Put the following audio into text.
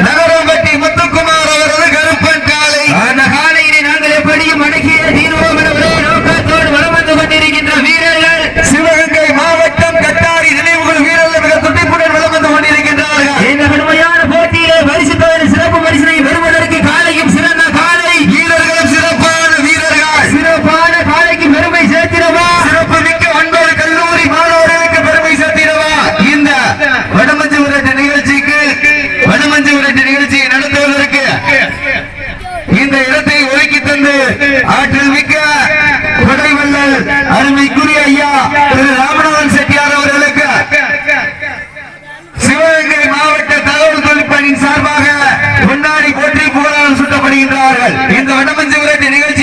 நகர இருந்து ஆற்றல் மிக்க குடல்வல்லல் அருமைக்குரிய ஐயா திரு ராமநாதன் செட்டியார் அவர்களுக்கு சிவகங்கை மாவட்ட தகவல் தொழில்பணியின் சார்பாக கொண்டாடி போற்றி புகழாரம் சுட்டப்படுகின்றார்கள் இந்த வடமஞ்சு விரட்டு நிகழ்ச்சி